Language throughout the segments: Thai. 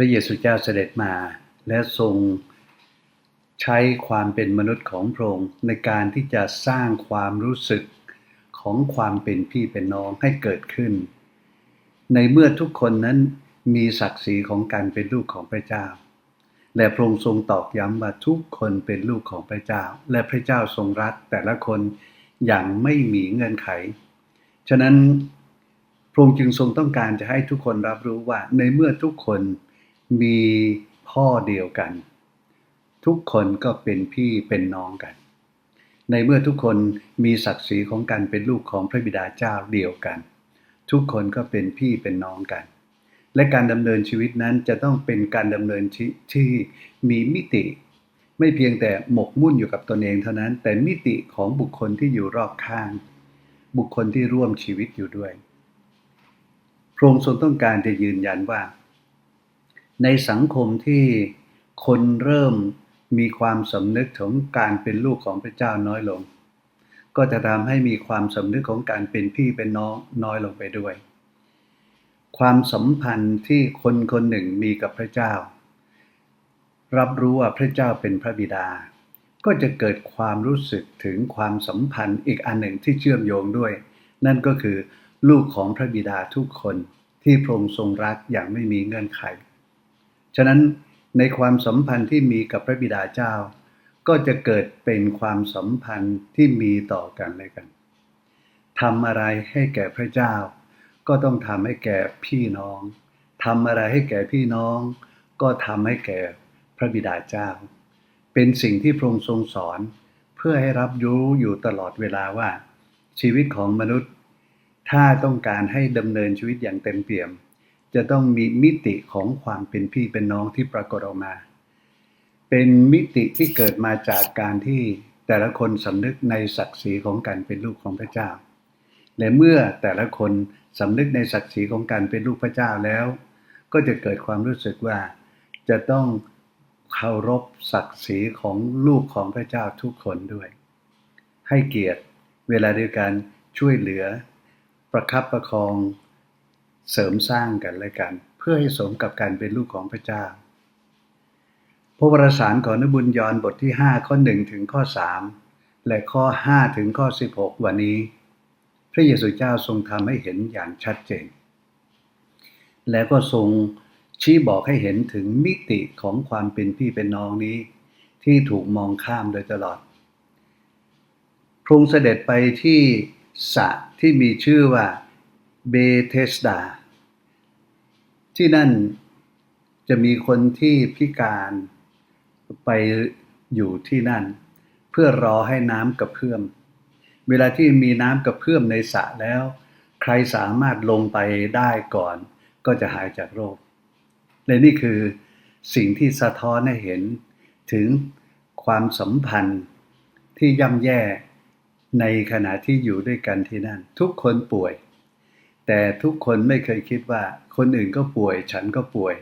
พระเยซูเจ้าเสด็จมาและทรงใช้ความเป็นมนุษย์ของพระองค์ในการที่จะสร้างความรู้สึกของความเป็นพี่เป็นน้องให้เกิดขึ้น ในเมื่อทุกคนนั้นมีศักดิ์ศรีของการเป็นลูกของพระเจ้า และพระองค์ทรงตอกย้ำว่าทุกคนเป็นลูกของพระเจ้า และพระเจ้าทรงรักแต่ละคนอย่างไม่มีเงื่อนไข ฉะนั้นพระองค์จึงทรงต้องการจะให้ทุกคนรับรู้ว่าในเมื่อทุกคน มีพ่อเดียวกัน ทุกคนก็เป็นพี่เป็นน้องกัน ในเมื่อทุกคนมีศักดิ์ศรีของการเป็นลูกของพระบิดาเจ้าเดียวกัน ทุกคนก็เป็นพี่เป็นน้องกัน และการดำเนินชีวิตนั้นจะต้องเป็นการดำเนินชีวิตที่มีมิติ ไม่เพียงแต่หมกมุ่นอยู่กับตนเองเท่านั้น แต่มิติของบุคคลที่อยู่รอบข้าง บุคคลที่ร่วมชีวิตอยู่ด้วยพระองค์ทรงต้องการจะยืนยันว่า ในสังคมที่คนเริ่มมีความสำนึกของการเป็นลูกของพระเจ้าน้อยลง ก็จะทำให้มีความสำนึกของการเป็นพี่เป็นน้องน้อยลงไปด้วย ความสัมพันธ์ที่คนคนหนึ่งมีกับพระเจ้า รับรู้ว่าพระเจ้าเป็นพระบิดา ก็จะเกิดความรู้สึกถึงความสัมพันธ์อีกอันหนึ่งที่เชื่อมโยงด้วย นั่นก็คือลูกของพระบิดาทุกคนที่พระองค์ทรงรักอย่างไม่มีเงื่อนไข ฉะนั้นในความสัมพันธ์ที่มีกับพระบิดาเจ้า ก็จะเกิดเป็นความสัมพันธ์ที่มีต่อกันเลยกันทำอะไรให้แก่พระเจ้า ก็ต้องทำให้แก่พี่น้องทำอะไรให้แก่พี่น้อง ก็ทำให้แก่พระบิดาเจ้า เป็นสิ่งที่พระองค์ทรงสอน เพื่อให้รับรู้อยู่ตลอดเวลาว่า ชีวิตของมนุษย์ ถ้าต้องการให้ดำเนินชีวิตอย่างเต็มเปี่ยม จะต้องมีมิติของความเป็นพี่เป็นน้องที่ปรากฏออกมา เป็นมิติที่เกิดมาจากการที่แต่ละคนสำนึกในศักดิ์ศรีของการเป็นลูกของพระเจ้า และเมื่อแต่ละคนสำนึกในศักดิ์ศรีของการเป็นลูกพระเจ้าแล้ว ก็จะเกิดความรู้สึกว่าจะต้องเคารพศักดิ์ศรีของลูกของพระเจ้าทุกคนด้วย ให้เกียรติเวลาเดียวกันช่วยเหลือ ประคับประคอง เสริมสร้างกันและกัน เพื่อให้สมกับการเป็นลูกของพระเจ้า พระวรสารของนบุญยอนบทที่ 5 ข้อ 1 ถึงข้อ 3 และข้อ 5 ถึงข้อ 16 วันนี้ พระเยซูเจ้าทรงทำให้เห็นอย่างชัดเจน และก็ทรงชี้บอกให้เห็นถึงมิติของความเป็นพี่เป็นน้องนี้ ที่ถูกมองข้ามโดยตลอดพระองค์เสด็จไปที่สระที่มีชื่อว่าเบเทสดา ที่นั่นจะมีคนที่พิการไปอยู่ที่นั่น เพื่อรอให้น้ำกระเพื่อม เวลาที่มีน้ำกระเพื่อมในสระแล้ว ใครสามารถลงไปได้ก่อน ก็จะหายจากโรคและนี่คือสิ่งที่สะท้อนให้เห็นถึงความสัมพันธ์ที่ย่ำแย่ในขณะที่อยู่ด้วยกันที่นั่น ทุกคนป่วย แต่ทุกคนไม่เคยคิดว่าคนอื่นก็ป่วย ฉันก็ป่วย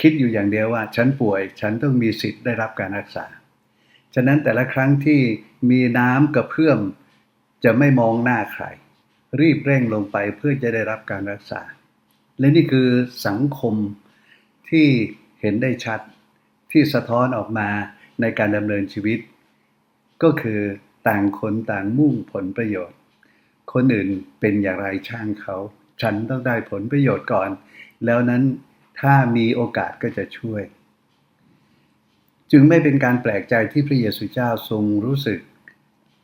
คิดอยู่อย่างเดียวว่า ฉันป่วย ฉันต้องมีสิทธิ์ได้รับการรักษา ฉะนั้นแต่ละครั้งที่มีน้ำกระเพื่อมจะไม่มองหน้าใคร รีบเร่งลงไปเพื่อจะได้รับการรักษา และนี่คือสังคมที่เห็นได้ชัดที่สะท้อนออกมาในการดำเนินชีวิต ก็คือต่างคนต่างมุ่งผลประโยชน์ คนอื่นเป็นอย่างไรช่างเขา ฉันต้องได้ผลประโยชน์ก่อน แล้วนั้นถ้ามีโอกาสก็จะช่วย จึงไม่เป็นการแปลกใจที่พระเยซูเจ้าทรงรู้สึก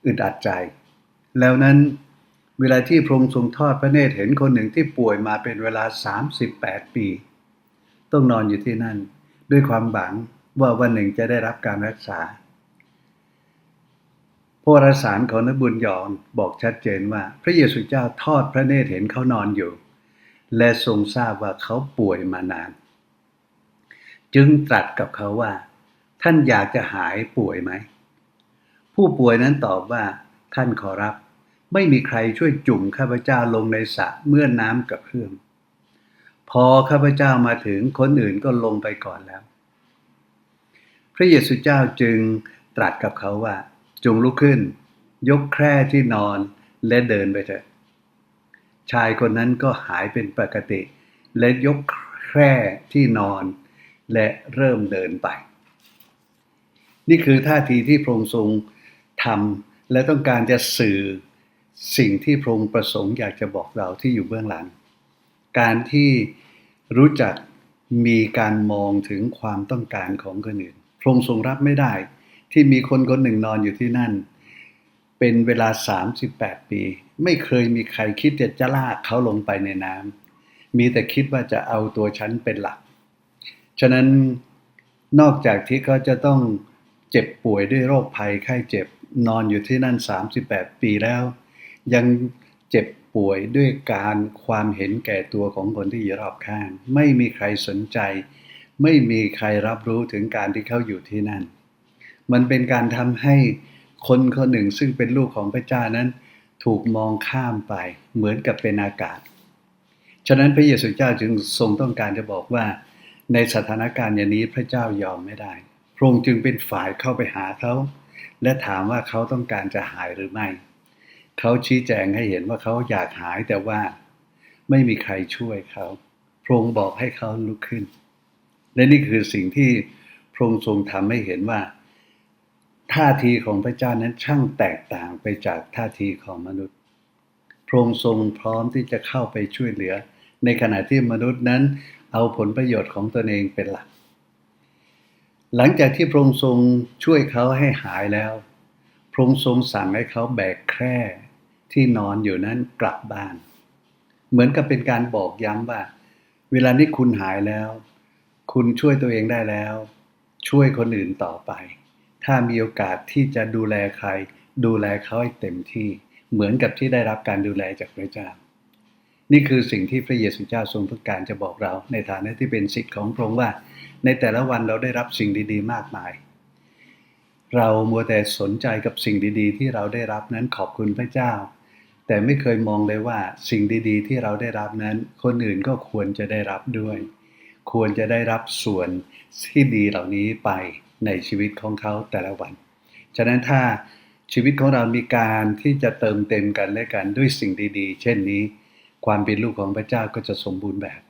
อึดอัดใจ แล้วนั้นเวลาที่พระองค์ทรงทอดพระเนตรเห็นคนหนึ่งที่ป่วยมาเป็นเวลา 38 ปี ต้องนอนอยู่ที่นั่น ด้วยความหวังว่าวันหนึ่งจะได้รับการรักษา พระรสารของนบุญยอนบอกชัดเจนว่า พระเยซูเจ้าทอดพระเนตรเห็นเขานอนอยู่ และทรงทราบว่าเขาป่วยมานาน จึงตรัสกับเขาว่า ท่านอยากจะหายป่วยไหม ผู้ป่วยนั้นตอบว่า ท่านขอรับ ไม่มีใครช่วยจุ่มข้าพเจ้าลงในสระเมื่อน้ำกับเพื่อมพอข้าพเจ้ามาถึงคนอื่นก็ลงไปก่อนแล้ว พระเยซูเจ้าจึงตรัสกับเขาว่า จงลุกขึ้น ยกแคร่ที่นอนและเดินไปเถอะชายคนนั้นก็หายเป็นปกติ และยกแคร่ที่นอน และเริ่มเดินไป นี่คือท่าทีที่พระองค์ทรงทำและต้องการจะสื่อสิ่งที่พระองค์ประสงค์อยากจะบอกเราที่อยู่เบื้องหลัง การที่รู้จักมีการมองถึงความต้องการของคนอื่น พระองค์ทรงรับไม่ได้ ที่มีคนคนหนึ่งนอนอยู่ที่นั่น เป็นเวลา 38 ปี ไม่เคยมีใครคิดจะจะลากเขาลงไปในน้ำมีแต่คิดว่าจะเอาตัวฉันเป็นหลัก ฉะนั้นนอกจากที่เขาจะต้องเจ็บป่วยด้วยโรคภัยไข้เจ็บนอนอยู่ที่นั่น 38 ปีแล้ว ยังเจ็บป่วยด้วยการความเห็นแก่ตัวของคนที่อยู่รอบข้าง ไม่มีใครสนใจ ไม่มีใครรับรู้ถึงการที่เขาอยู่ที่นั่น มันเป็นการทำให้คนคนหนึ่งซึ่งเป็นลูกของพระเจ้านั้น ถูกมองข้ามไปเหมือนกับเป็นอากาศ ฉะนั้นพระเยซูเจ้าจึงทรงต้องการจะบอกว่า ในสถานการณ์อย่างนี้พระเจ้ายอมไม่ได้พระองค์จึงเป็นฝ่ายเข้าไปหาเขา และถามว่าเขาต้องการจะหายหรือไม่ เขาชี้แจงให้เห็นว่าเขาอยากหายแต่ว่าไม่มีใครช่วยเขาพระองค์บอกให้เขาลุกขึ้น และนี่คือสิ่งที่พระองค์ทรงทำให้เห็นว่า ท่าทีของพระเจ้านั้นช่างแตกต่างไปจากท่าทีของมนุษย์ พระองค์ทรงพร้อมที่จะเข้าไปช่วยเหลือ ในขณะที่มนุษย์นั้นเอาผลประโยชน์ของตนเองเป็นหลัก หลังจากที่พระองค์ทรงช่วยเขาให้หายแล้ว พระองค์ทรงสั่งให้เขาแบกแคร่ที่นอนอยู่นั้นกลับบ้าน เหมือนกับเป็นการบอกย้ำว่า เวลานี้คุณหายแล้ว คุณช่วยตัวเองได้แล้ว ช่วยคนอื่นต่อไป ถ้ามีโอกาสที่จะดูแลใคร ดูแลเขาให้เต็มที่ เหมือนกับที่ได้รับการดูแลจากพระเจ้า นี่คือสิ่งที่พระเยซูเจ้าทรงต้องการจะบอกเรา ในฐานะที่เป็นสิทธิ์ของพระองค์ว่า ในแต่ละวันเราได้รับสิ่งดี ๆ มากมาย เรามัวแต่สนใจกับสิ่งดีๆ ที่เราได้รับนั้นขอบคุณพระเจ้า แต่ไม่เคยมองเลยว่าสิ่งดีๆ ที่เราได้รับนั้น คนอื่นก็ควรจะได้รับด้วย ควรจะได้รับส่วนที่ดีเหล่านี้ไป ในชีวิตของเขาแต่ละวัน ฉะนั้นถ้าชีวิตของเรามีการที่จะเติมเต็มกันและกันด้วยสิ่งดี ๆ เช่นนี้ ความเป็นลูกของพระเจ้าก็จะสมบูรณ์แบบ